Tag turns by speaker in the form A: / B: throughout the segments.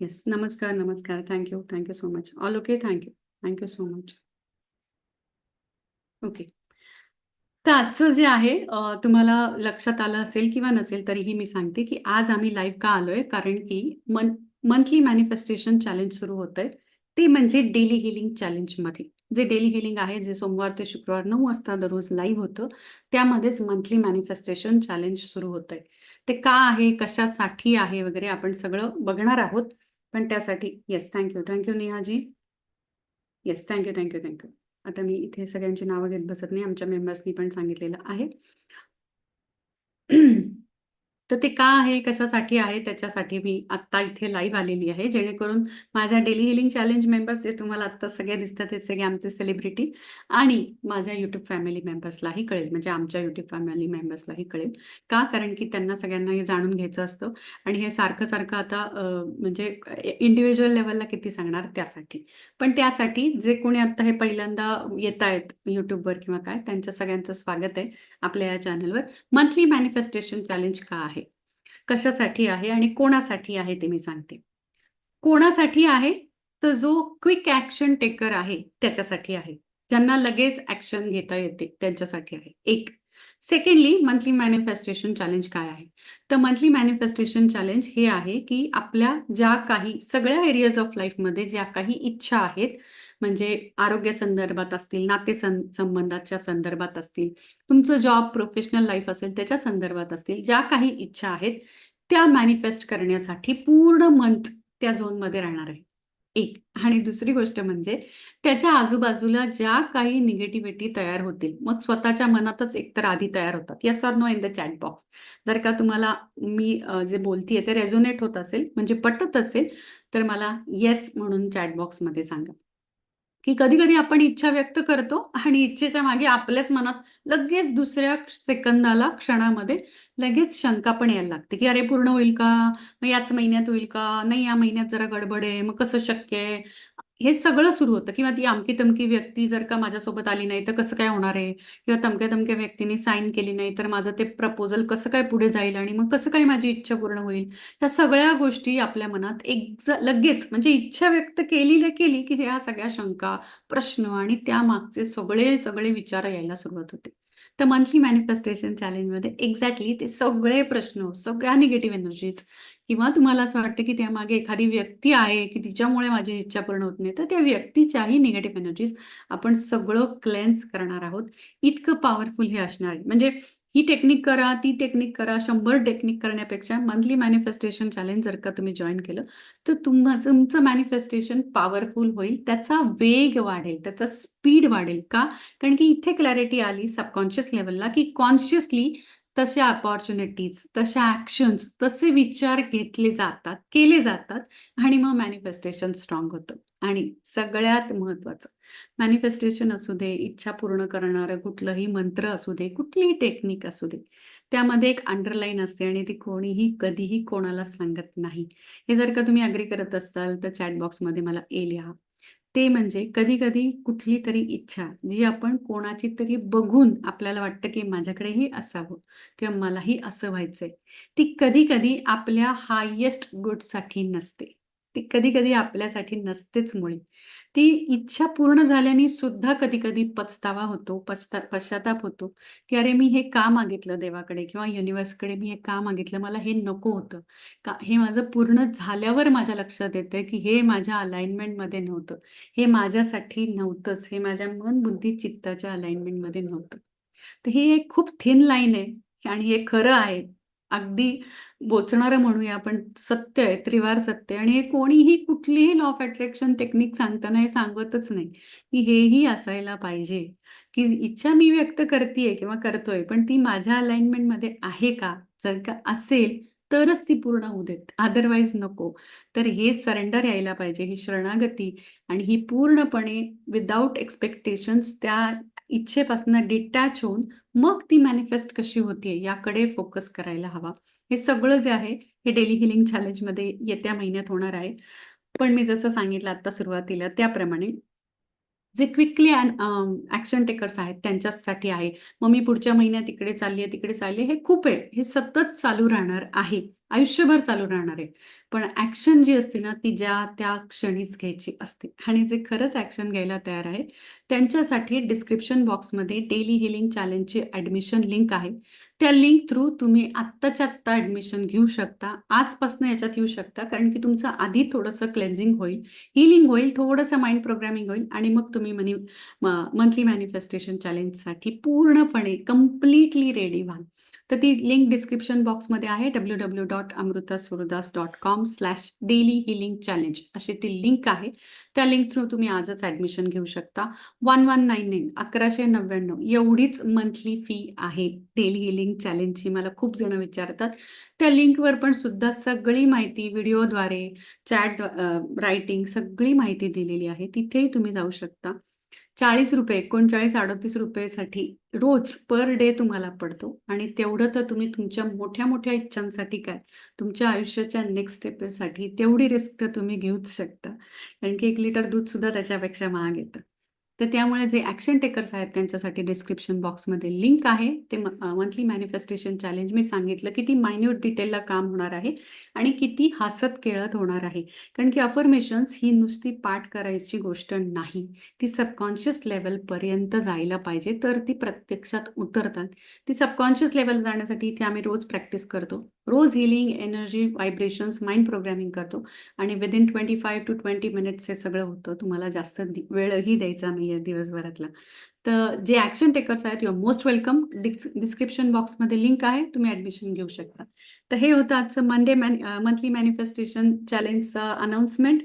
A: Yes. नमस्कार, नमस्कार. Thank you, so much. All okay. Thank you thank you so much. Okay. तर आजचं जे आहे तुम्हाला लक्षात आलं असेल किंवा नसेल तरीही मी सांगते, की आज आम्ही लाईव्ह का आलोय? कारण की मन मंथली मॅनिफेस्टेशन चॅलेंज सुरू होतंय. ते म्हणजे डेली हिलिंग चॅलेंजमध्ये. जे डेली हिलिंग आहे, जे सोमवार ते शुक्रवार नऊ वाजता दररोज लाईव्ह होतं. त्यामध्येच मंथली मॅनिफेस्टेशन चॅलेंज सुरू होतंय. ते का आहे, कशासाठी आहे वगैरे आपण सगळं बघणार आहोत. पण त्यासाठी yes, thank you. Thank you Nehaji. Yes, thank you, thank you आता मी इथे सगळ्यांची नावं घेत बसत नाही. आमच्या मेंबर्सनी पण सांगितलेलं आहे. तर ते का आहे, कशासाठी आहे, त्याच्यासाठी मी आत्ता इथे लाईव्ह आलेली आहे. जेणेकरून माझ्या डेली हिलिंग चॅलेंज मेंबर्स जे तुम्हाला आत्ता सगळे दिसतात, हे सगळे आमचे सेलिब्रिटी आणि माझ्या यूट्यूब फॅमिली मेंबर्सलाही कळेल. म्हणजे आमच्या YouTube फॅमिली मेंबर्सलाही कळेल. का? कारण की त्यांना सगळ्यांना हे जाणून घ्यायचं असतं आणि हे सारखं-सारखं आता म्हणजे इंडिव्हिज्युअल लेवलला किती सांगणार त्यासाठी. पण त्यासाठी जे कोणी आत्ता हे पहिल्यांदा येतायत यूट्यूबवर किंवा काय, त्यांच्या सगळ्यांचं स्वागत आहे आपल्या या चॅनलवर. मंथली मॅनिफेस्टेशन चॅलेंज का आहे? कशासाठी आहे आणि कोणासाठी आहे ते मी सांगते. कोणासाठी आहे? तर जो क्विक ऍक्शन टेकर आहे त्याच्यासाठी आहे. ज्यांना लगेच ऍक्शन घेता येते त्यांच्यासाठी आहे. एक. सेकंडली मंथली मॅनिफेस्टेशन चॅलेंज काय आहे? तर मंथली मॅनिफेस्टेशन चॅलेंज हे आहे, की आपल्या ज्या काही सगळ्या एरियाज ऑफ लाईफमध्ये ज्या काही इच्छा आहेत, म्हणजे आरोग्य संदर्भात असतील, नाते संबंधाच्या संदर्भात असतील, तुमचं जॉब, प्रोफेशनल लाईफ असेल त्याच्या संदर्भात असतील, ज्या काही इच्छा आहेत, त्या मॅनिफेस्ट करण्यासाठी पूर्ण मंथ त्या झोनमध्ये राहणार आहे. एक आणि दुसरी गोष्ट म्हणजे त्याच्या आजूबाजूला ज्या काही निगेटिव्हिटी तयार होतील, मग स्वतःच्या मनातच एकतर आधी तयार होतात. Yes or no in the chat box. जर का तुम्हाला मी जे बोलतीये ते रेझोनेट होत असेल, म्हणजे पटत असेल, तर मला येस म्हणून चॅट बॉक्समध्ये सांगा. की कधी-कधी आपण इच्छा व्यक्त करतो आणि इच्छेच्या मागे आपल्याच मनात लगेच दुसऱ्या सेकंदाला, क्षणामध्ये लगेच शंका पण यायला लागते, की "अरे पूर्ण होईल का? मग याच महिन्यात होईल का? नाही या महिन्यात जरा गडबड आहे, मग कसं शक्य आहे?" हे सगळं सुरू होतं किंवा ती आमकी तमकी व्यक्ती जर का माझ्यासोबत आली नाही, तर कसं काय होणार आहे? किंवा तमक्या-तमक्या व्यक्तीने साईन केली नाही, तर माझं ते प्रपोजल कसं काय पुढे जाईल आणि मग कसं काय माझी इच्छा पूर्ण होईल? ह्या सगळ्या गोष्टी आपल्या मनात एक लगेच म्हणजे इच्छा व्यक्त केली ना केली, की ह्या सगळ्या शंका, प्रश्न आणि त्यामागचे सगळे, सगळे विचार यायला सुरुवात होते. तर मंथली मॅनिफेस्टेशन चॅलेंजमध्ये एक्झॅक्टली ते सगळे प्रश्न, सगळ्या निगेटिव्ह एनर्जीज किंवा तुम्हाला असं वाटतं, की त्यामागे एखादी व्यक्ती आहे, की तिच्यामुळे माझी इच्छा पूर्ण होत नाही, तर त्या व्यक्तीच्याही निगेटिव्ह एनर्जीज आपण सगळं क्लेन्स करणार आहोत. इतकं पॉवरफुल हे असणार आहे. म्हणजे ही टेक्निक करा, ती टेक्निक करा, शंभर टेक्निक करण्यापेक्षा मंथली मॅनिफेस्टेशन चॅलेंज जर का तुम्ही जॉईन केलं, तर तुम्हा तुमचं मॅनिफेस्टेशन पॉवरफुल होईल. त्याचा वेग वाढेल, त्याचा स्पीड वाढेल. का? कारण की इथे क्लॅरिटी आली सबकॉन्शियस लेवलला की कॉन्शियसली तशा अपॉर्च्युनिटीज, तशा ॲक्शन्स, तसे विचार घेतले जातात, केले जातात आणि मग मॅनिफेस्टेशन स्ट्रॉंग होतं. आणि सगळ्यात महत्त्वाचं मॅनिफेस्टेशन असू दे, इच्छा पूर्ण करणारं कुठलंही मंत्र असू दे, कुठलीही टेक्निक असू दे, त्यामध्ये एक अंडरलाईन असते आणि ती कोणीही कधीही कोणाला सांगत नाही. हे जर का तुम्ही अग्री करत असाल, तर चॅट बॉक्समध्ये मला ए लिहा. ते म्हणजे कधी-कधी कुठली तरी इच्छा जी आपण कोणाची तरी बघून आपल्याला वाटतं, की माझ्याकडेही असावं किंवा मलाही असं व्हायचंय. ती कधी-कधी आपल्या हायेस्ट गुडसाठी नसते. ती कधी-कधी आपल्यासाठी नसतेच मुळी. ती इच्छा पूर्ण झाल्याने सुद्धा कधी-कधी पछतावा होतो, पछता पश्चाताप होतो, की "अरे मी हे का मागितलं देवाकडे किंवा युनिव्हर्सकडे मी हे का मागितलं? मला हे नको होतं. का हे माझं पूर्ण झाल्यावर माझ्या लक्षात येतंय, की हे माझ्या अलाइनमेंटमध्ये नव्हतं. हे माझ्यासाठी नव्हतंच. हे माझ्या मन, बुद्धी, चित्ताच्या अलाइनमेंटमध्ये नव्हतं." तर ही एक खूप थिन लाईन आहे आणि हे खरं आहे. अगदी बोचणारं म्हणूया आपण सत्य आहे, त्रिवार सत्य आणि हे कोणीही कुठलीही लॉ ऑफ अट्रॅक्शन टेक्निक सांगताना हे सांगतच नाही, की हेही असायला पाहिजे, की इच्छा मी व्यक्त करतीये किंवा करतोय, पण ती माझ्या अलाइनमेंटमध्ये आहे का? जर का असेल, तरच ती पूर्ण होऊ देत. अदरवाईज नको. तर हे सरेंडर यायला पाहिजे, ही शरणागती आणि ही पूर्णपणे विदाऊट एक्स्पेक्टेशन्स त्या इच्छेपासून डिटॅच होऊन मग ती मॅनिफेस्ट कशी होतीये याकडे फोकस करायला हवा. हे सगळं जे आहे, हे डेली हिलिंग चॅलेंजमध्ये येत्या महिन्यात होणार आहे. पण मी जसं सांगितलं आता सुरुवातीला त्याप्रमाणे जे क्विकली अ, ॲक्शन टेकर्स आहेत त्यांच्यासाठी आहे. मग मी पुढच्या महिन्यात इकडे चालली आहे, तिकडे चालली आहे, हे खूप आहे. हे सतत चालू राहणार आहे. आयुष्यभर चालू राहणार आहे. पण ऍक्शन जी असते ना ती ज्या त्या क्षणीच घ्यायची असते. आणि जे खरंच ऍक्शन घ्यायला तयार आहे त्यांच्यासाठी डिस्क्रिप्शन बॉक्समध्ये डेली हिलिंग चॅलेंजची ऍडमिशन लिंक आहे. त्या लिंक थ्रू तुम्ही आत्ताच्या आत्ता ऍडमिशन घेऊ शकता. आजपासून याच्यात येऊ शकता कारण की तुमचं आधी थोडंसं क्लेन्झिंग होईल हिलिंग होईल थोडंसं माइंड प्रोग्रामिंग होईल आणि मग तुम्ही मनी मंथली मॅनिफेस्टेशन चॅलेंजसाठी पूर्णपणे कम्प्लिटली रेडी व्हाल. तर ती लिंक डिस्क्रिप्शन बॉक्समध्ये आहे W W dot Amruta Surdas dot com slash daily healing challenge अशी ती लिंक आहे. त्या लिंक थ्रू तुम्ही आजच ॲडमिशन घेऊ शकता. वन वन नाईन नाईन अकराशे नव्याण्णव एवढीच मंथली फी आहे. डेली हिलिंग चॅलेंजची मला खूप जण विचारतात. त्या लिंकवर पण सुद्धा सगळी माहिती व्हिडिओद्वारे चॅट रायटिंग सगळी माहिती दिलेली आहे. तिथेही तुम्ही जाऊ शकता. चाळीस रुपये एकोणचाळीस अडतीस रुपयेसाठी रोज पर डे तुम्हाला पडतो. आणि तेवढं तर तुम्ही तुमच्या मोठ्या मोठ्या इच्छांसाठी काय तुमच्या आयुष्याच्या नेक्स्ट स्टेपसाठी तेवढी रिस्क तर तुम्ही घेऊच शकता. कारण की एक लिटर दूध सुद्धा त्याच्यापेक्षा महाग येतं. तर त्यामुळे जे ॲक्शन टेकर्स आहेत त्यांच्यासाठी डिस्क्रिप्शन बॉक्समध्ये लिंक आहे. ते मंथली मॅनिफेस्टेशन चॅलेंज मी सांगितलं किती मायन्यूट डिटेलला काम होणार आहे आणि किती हसत खेळत होणार आहे. कारण की अफर्मेशन्स ही नुसती पाठ करायची गोष्ट नाही. ती सबकॉन्शियस लेवलपर्यंत जायला पाहिजे. तर ती प्रत्यक्षात उतरतात. ती सबकॉन्शियस लेवल जाण्यासाठी इथे आम्ही रोज प्रॅक्टिस करतो. रोज healing energy vibrations mind programming करतो. आणि within twenty five to twenty minutes हे सगळं होतं. तुम्हाला जास्त वेळही द्यायचा नाही आहे दिवसभरातला. तर जे ॲक्शन टेकर्स आहेत your most welcome dis description बॉक्समध्ये लिंक आहे. तुम्ही ॲडमिशन घेऊ शकता. तर हे होतं आजचं मंडे मॅन मंथली मॅनिफेस्टेशन चॅलेंजचं अनाउन्समेंट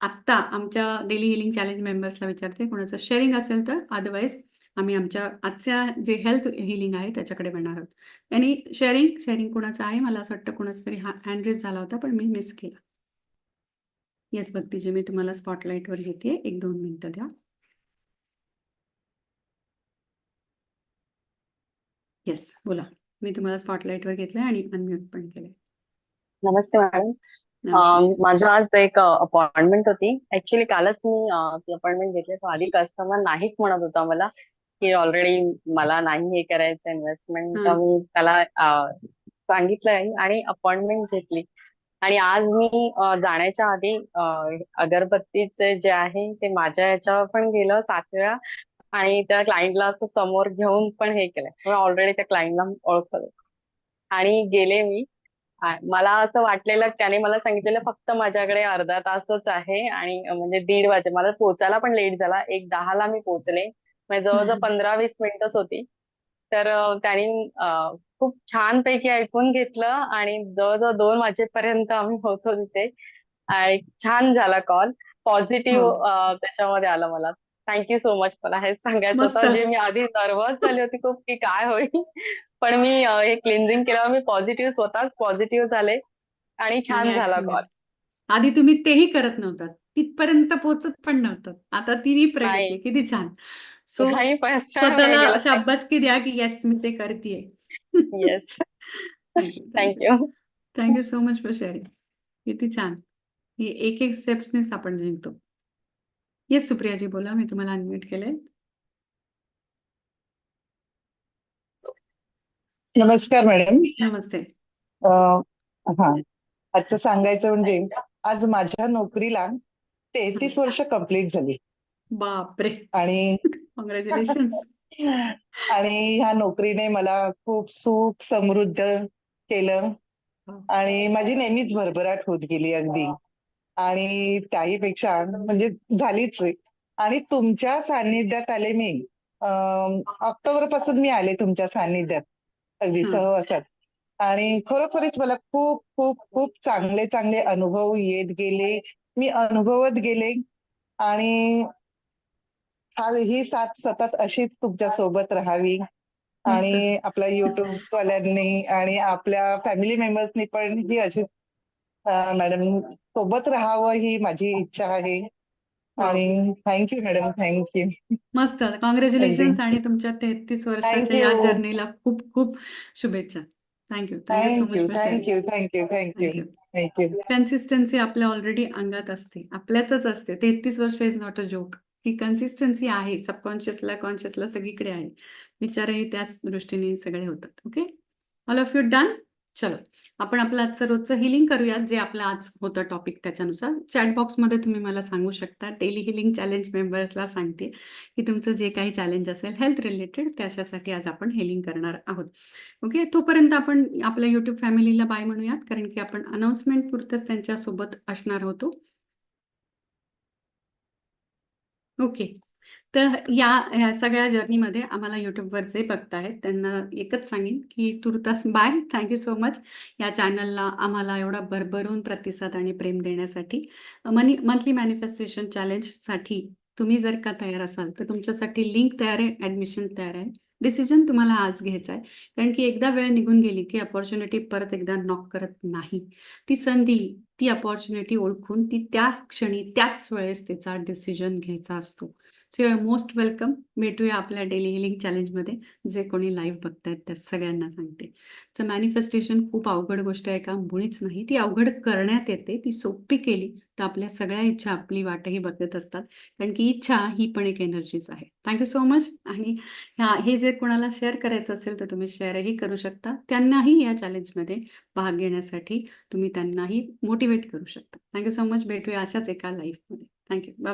A: आत्ता आमच्या डेली हिलिंग चॅलेंज मेंबर्सला विचारते. कोणाचं शेअरिंग असेल तर अदरवाईज आम्ही आमच्या आजच्या जे हेल्थ हिलिंग आहे त्याच्याकडे बनणार आहोत. आणि शेअरिंग शेअरिंग कोणाचं आहे? मला असं वाटतं कोणाचा तरी हा हँड रेज झाला होता पण मी मिस केला. येस भक्तीजी मी तुम्हाला स्पॉटलाईटवर घेते. एक दोन मिनिटं द्या. येस बोला. मी तुम्हाला स्पॉटलाईटवर घेतलंय आणि अनम्यूट पण केलंय.
B: नमस्ते मॅडम. माझं आज एक अपॉइंटमेंट होती. ऍक्च्युली कालच मी ती अपॉइंटमेंट घेतली. तो आधी कस्टमर नाहीच म्हणत होता मला. की ऑलरेडी मला नाही हे करायचं इन्व्हेस्टमेंट तर. मी त्याला अं, सांगितलंय आणि अपॉइंटमेंट घेतली. आणि आज मी जाण्याच्या आधी अगरबत्तीचे जे आहे ते माझ्या याच्यावर पण गेलं सात वेळा आणि त्या क्लायंटला असं समोर घेऊन पण हे केलंय ऑलरेडी त्या क्लायंटला ओळखलं. आणि गेले मी. मला असं वाटलेलं त्याने मला सांगितलेलं फक्त माझ्याकडे अर्धा तासच आहे आणि म्हणजे दीड वाजे मला पोहोचायला पण लेट झाला. एक दहाला मी पोहोचले म्हणजे जवळजवळ. पंधरा वीस मिनिटच होती. तर त्यांनी खूप छान पैकी ऐकून घेतलं आणि जवळजवळ दोन वाजेपर्यंत आम्ही होतो तिथे. आणि छान झाला कॉल. पॉझिटिव्ह
A: हो.
B: त्याच्यामध्ये आलं मला. थँक्यू सो मच मला हेच सांगायचं. होतं. जे मी आधी नर्वस झाली होती खूप की काय होईल. पण मी हे क्लिन्झिंग केल्यावर मी पॉझिटिव्ह स्वतःच पॉझिटिव्ह झाले. आणि छान झाला कॉल.
A: आधी तुम्ही तेही करत नव्हतात. तिथपर्यंत पोहोचत पण नव्हतं आता
B: नाही.
A: आहे. किती छान. सो स्वतःला
B: गेला
A: शाबासकी द्या की येस मी ते करतेय.
B: Yes
A: thank you
B: thank you
A: so much for sharing किती छान. हे एक एक स्टेप्सनेच आपण जिंकतो. येस सुप्रियाजी बोला मी तुम्हाला अनम्यूट केलंय.
C: नमस्कार मॅडम
A: नमस्ते.
C: अं, हा. आजचं सांगायचं म्हणजे आज माझ्या नोकरीला तेहतीस वर्ष कंप्लीट झाली.
A: बापरे.
C: आणि
A: कॉंग्रॅच्युलेशन्स
C: आणि ह्या नोकरीने मला खूप सुख समृद्ध केलं. आणि माझी नेहमीच भरभराट होत गेली अगदी. आणि त्याही पेक्षा म्हणजे झालीच. आणि तुमच्या सान्निध्यात आले मी. ऑक्टोबरपासून मी आले तुमच्या सान्निध्यात. अगदी. सहवासात. आणि खरोखरीच मला खूप खूप खूप चांगले चांगले अनुभव येत गेले. मी अनुभवत गेले. आणि हा ही साथ सतत अशीच तुमच्यासोबत राहावी. आणि आपल्या युट्यूब वाल्यांनी आणि आपल्या फॅमिली मेंबर्सनी पण ही अशीच मॅडम सोबत राहावं ही माझी इच्छा आहे. आणि thank you madam thank you
A: मस्त. कॉंग्रॅच्युलेशन्स
C: अगदी.
A: आणि तुमच्या तेहतीस वर्षाच्या या. जर्नीला खूप खूप शुभेच्छा. Thank you
C: thank you thank you thank you
A: thank you
C: thank you
A: consistency आपल्या ऑलरेडी अंगात असते. आपल्यातच असते. तेहतीस वर्ष इज नॉट अ जोक ही कन्सिस्टन्सी आहे सबकॉन्शियसला कॉन्शियसला सगळीकडे आहे. विचारही त्याच दृष्टीने सगळे होतात okay all of you done चलो. आपण आपलं आजचं रोजचं हिलिंग करूयात जे आपलं आज होतं टॉपिक त्याच्यानुसार. चॅट बॉक्समध्ये तुम्ही मला सांगू शकता डेली हिलिंग चॅलेंज मेंबर्सला सांगते की तुमचं जे काही चॅलेंज असेल हेल्थ रिलेटेड त्याच्यासाठी आज आपण हिलिंग करणार आहोत. ओके तोपर्यंत आपण आपल्या युट्यूब फॅमिलीला बाय म्हणूयात कारण की आपण अनाउन्समेंट पुरतच त्यांच्यासोबत असणार होतो. ओके. तर या ह्या सगळ्या जर्नीमध्ये आम्हाला यूट्यूबवर जे बघतायत त्यांना एकच सांगेन की तुर्तास बाय थँक्यू सो मच या चॅनलला आम्हाला एवढा भरभरून प्रतिसाद आणि प्रेम देण्यासाठी मनी मंथली मॅनिफेस्टेशन चॅलेंजसाठी तुम्ही जर का तयार असाल तर तुमच्यासाठी लिंक तयार आहे ॲडमिशन तयार आहे. डिसिजन तुम्हाला आज घ्यायचा आहे. कारण की एकदा वेळ निघून गेली की अपॉर्च्युनिटी परत एकदा नॉक करत नाही. ती संधी ती अपॉर्च्युनिटी ओळखून ती त्या क्षणी त्याच वेळेस त्याचा डिसिजन घ्यायचा असतो. So you are most welcome भेटूया आपल्या डेली हिलिंग चॅलेंजमध्ये जे कोणी लाईव्ह बघतायत त्या सगळ्यांना सांगते. सो मॅनिफेस्टेशन खूप अवघड गोष्ट आहे का? मुळीच नाही. ती अवघड करण्यात येते. ती सोपी केली तर आपल्या सगळ्या इच्छा आपली वाटही बघत असतात. कारण की इच्छा ही पण एक एनर्जीच आहे. थँक्यू सो मच आणि ह्या हे जे कोणाला शेअर करायचं असेल तर तुम्ही शेअरही करू शकता. त्यांनाही या चॅलेंजमध्ये भाग घेण्यासाठी तुम्ही त्यांनाही मोटिवेट करू शकता. थँक्यू सो मच भेटूया अशाच एका लाईफमध्ये थँक्यू बाय